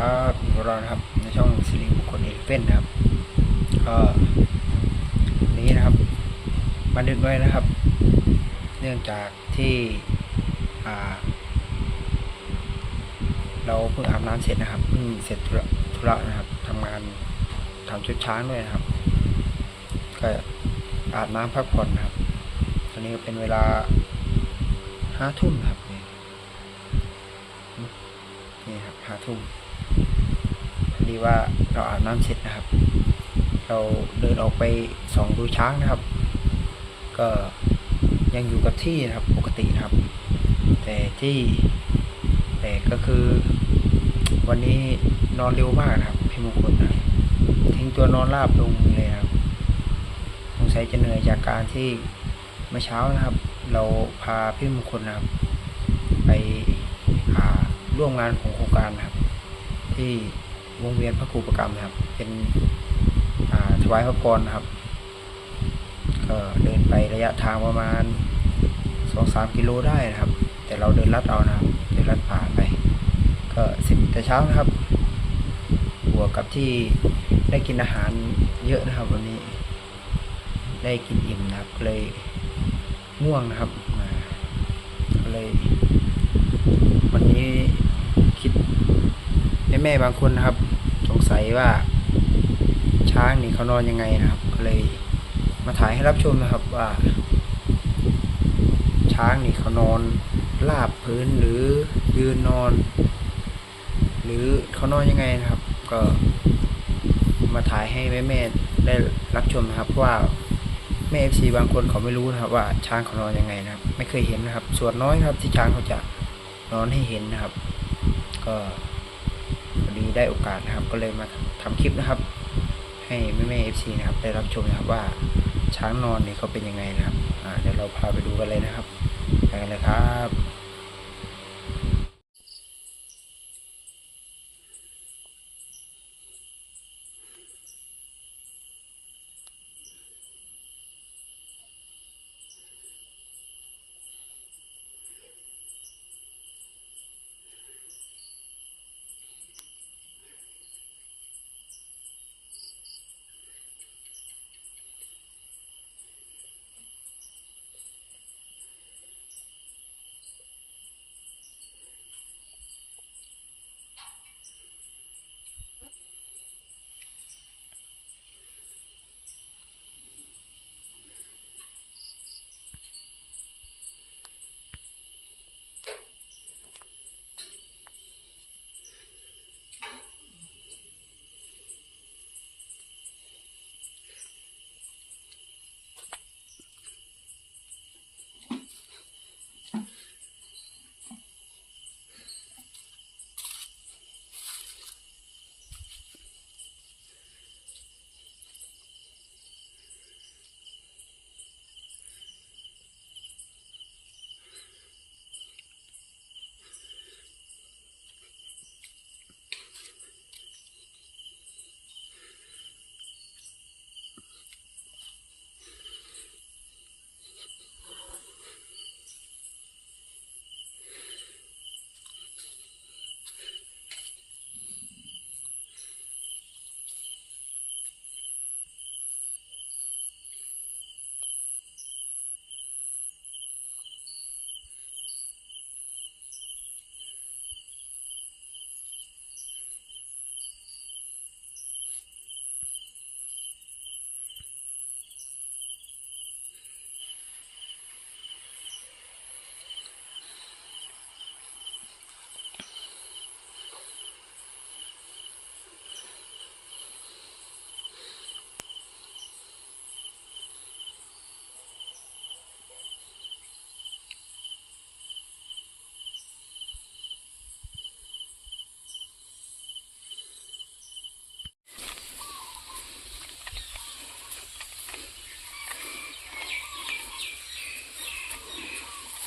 ครับอยู่บเรานะครับในช่องสิริบุคคลเอเฟนนะครับก็นี้นะครับมาดึกด้วยนะครับ เนื่องจากที่เราเพิ่งอาบน้ำเสร็จนะครับเพิ่งเสร็จธุระนะครับทำงานทำชุดช้างด้วยนะครับ ก็อาบน้ำพักผ่อนนะครับ ตอนนี้เป็นเวลาห้าทุ่มครับนี่นะครับห้าทุ่ม ดีว่าเราอาบน้ำเสร็จนะครับ เราเดินออกไปส่องดูช้างนะครับ ก็ยังอยู่กับที่นะครับปกตินะครับ แต่ที่แปลกก็คือ วันนี้นอนเร็วมากนะครับพี่มงคลนะทิ้งตัวนอนราบลงเลยครับสงสัยจะเหนื่อยจากการที่เมื่อเช้านะครับ เราพาพี่มงคลนะครับ ไปอ่าร่วมงานของโครงการนะครับที่ วงเวียนพระครูประกรรมนะครับ เป็นถวายพระพรนะครับก็เดินไประยะทางประมาณสองสามกิโลได้นะครับ แต่เราเดินลัดเอานะครับเดินลัดป่านไป ก็สิบแต่เช้านะครับบวกกับที่ได้กินอาหารเยอะนะครับ วันนี้ ได้กินอิ่มนะครับเลยง่วงนะครับก็เลย วันนี้คิด แม่บางคนนะครับ สงสัยว่า ช้างนี่เขานอนยังไงนะครับ ก็เลยมาถ่ายให้รับชมนะครับว่า ช้างนี่เขานอนราบพื้นหรือยืนนอน หรือเขานอนยังไงนะครับ ก็มาถ่ายให้แม่แม่ได้รับชมนะครับว่าแม่เอฟซีบางคนเขาไม่รู้นะครับ ว่าช้างเขานอนยังไงนะครับ ไม่เคยเห็นนะครับ ส่วนน้อยครับที่ช้างเขาจะนอนให้เห็นนะครับ ก็ ได้โอกาสนะครับ ก็เลยมาทำคลิปนะครับ ให้แม่แม่เอฟซีนะครับ ได้รับชมนะครับว่าช้างนอนเนี่ยเขาเป็นยังไงนะครับเดี๋ยวเราพาไปดูกันเลยนะครับไปกันเลยครับ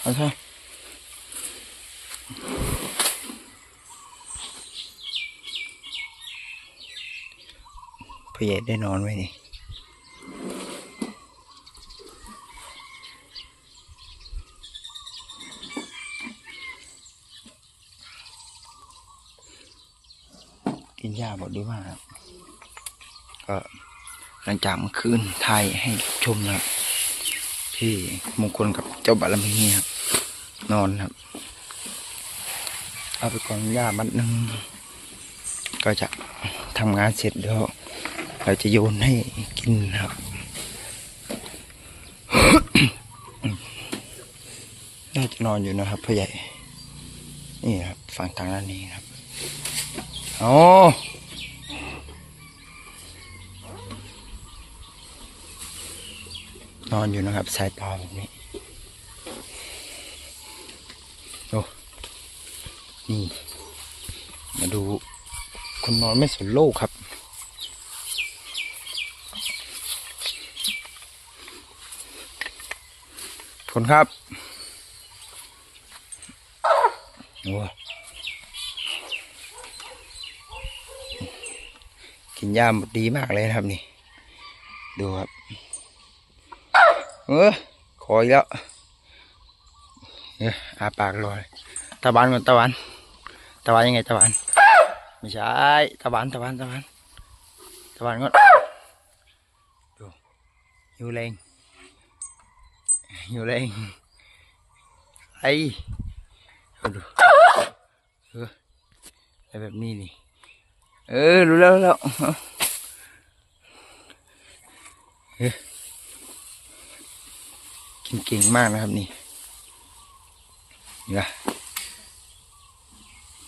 เอาใช่พ่อใหญ่ได้นอนไว้นี่กินหญ้าหมดดีมากครับก็หลังจากเมื่อคืนไทยให้ชมนะครับ ที่มงคลกับเจ้าบารมีครับ นอนครับ เอาไปกองหญ้ามัดหนึ่งก็จะทำงานเสร็จแล้วเราจะโยนให้กินครับน่าจะนอนอยู่นะครับพ่อใหญ่ นี่ครับฝั่งทางด้านนี้ครับ โอ้ นอนอยู่นะครับสายตาแบบนี้โอ้นี่ มาดูคนนอนไม่สนโลกครับ คนครับโอ้กินยาหมดดีมากเลยครับนี่ ดูครับ เออขออีกแล้วเอออาปากรอยตะวันก่อนตะวันตะวันยังไงตะวันไม่ใช่ตะวันตะวันตะวันตะวันก่อนดูหิวแรงหิวแรงไอ้ดูเออไอ้แบบนี้นี่เออรู้แล้วแล้วเออ กินเก่งมากนะครับนี่นี่ละ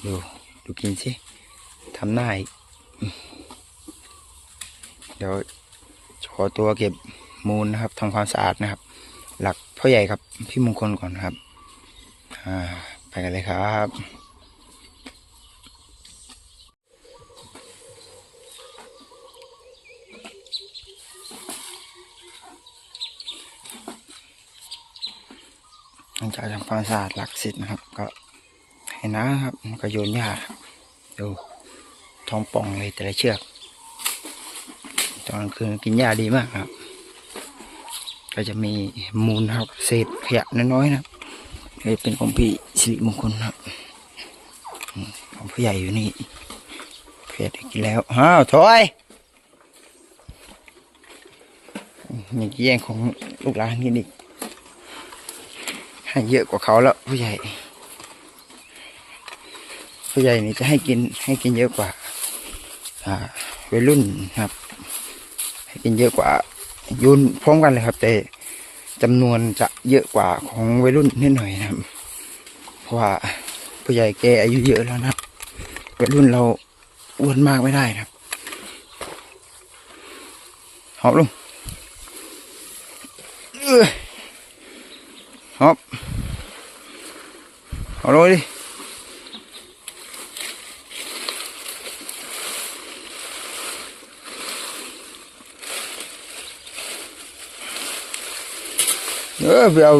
ดูดูกินสิทำหน้าอีกเดี๋ยวขอตัวเก็บมูลนะครับทำความสะอาดนะครับ หลักพ่อใหญ่ครับพี่มงคลก่อนนครับ อ่า ไปกันเลยครับ หลังจากทำความสะอาดหลักเสร็จนะครับ ก็ให้น้ำครับแล้วก็โยนหญ้าดูท้องป่องเลยแต่ละเชือก ตอนกลางคืนกินหญ้าดีมากครับ ก็จะมีมูลครับเศษขยะน้อยๆนะครับเป็นของพี่สิริมงคลครับของผู้ใหญ่อยู่นี่ผู้ใหญ่ได้กินแล้วอ้าวถอยอย่างแย่งของลูกหลานกินอีก ให้เยอะกว่าเขาแล้วผู้ใหญ่ ผู้ใหญ่นี่จะให้กินให้กินเยอะกว่าอ่าวัยรุ่นครับ ให้กินเยอะกว่ายุนพร้อมกันเลยครับแต่จำนวนจะเยอะกว่าของวัยรุ่นนิดหน่อยนะครับ เพราะว่าผู้ใหญ่แกอายุเยอะแล้วนะวัยรุ่นเราอ้วนมากไม่ได้นะครับหอบลงเอ้ยหอบ เอาลงดิเออไปเอา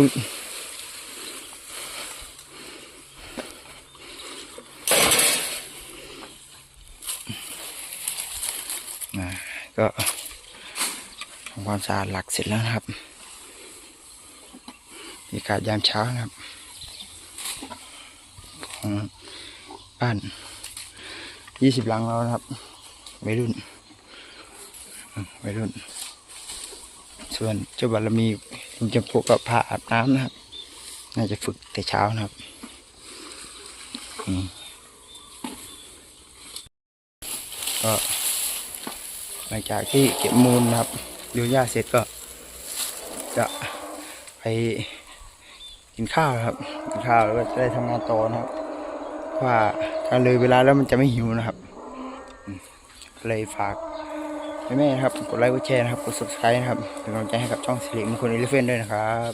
ก็ทำความสะอาดหลักเสร็จแล้วนะครับบรรยากาศยามเช้านะครับ ของบ้านยี่สิบหลังแล้วนะครับวัยรุ่นอืมวัยรุ่น ส่วนเจ้าบารมีลุงจำพวกก็พาอาบน้ำนะครับ น่าจะฝึกแต่เช้านะครับก็หลังจากที่เก็บมูลนะครับดูหญ้าเสร็จก็ จะไปกินข้าวครับ กินข้าวแล้วก็จะได้ทำงานต่อนะครับ ว่าถ้าเลยเวลาแล้วมันจะไม่หิวนะครับเลยฝากแม่ๆนะครับกดไลค์กดแชร์นะครับกด subscribe นะครับเป็นกำลังใจให้กับช่องสิริมงคลอีเลฟเฟนด้วยนะครับ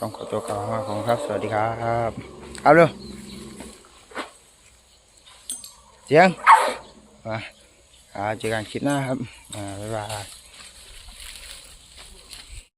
ต้องขอตัวกล่าวว่าของครับ สวัสดีครับเอาเร็วเสียงมาอ่าเจอกันคลิปหน้าครับอ่าบ๊ายบาย